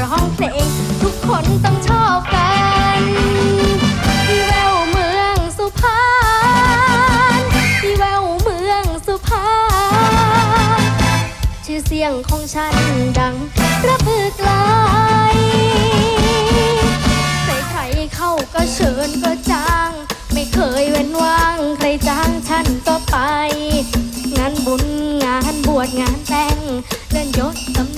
ร้องเพลง ทุกคนต้องชอบกันพี่แววเมืองสุพรรณพี่แววเมืองสุพรรณชื่อเสียงของฉันดังระเบือไกลใครใครเข้าก็เชิญก็จ้าง ไม่เคยเว้นว่าง ใครจ้างฉันก็ไป งานบุญงานบวชงานแต่งเลื่อนยศตำ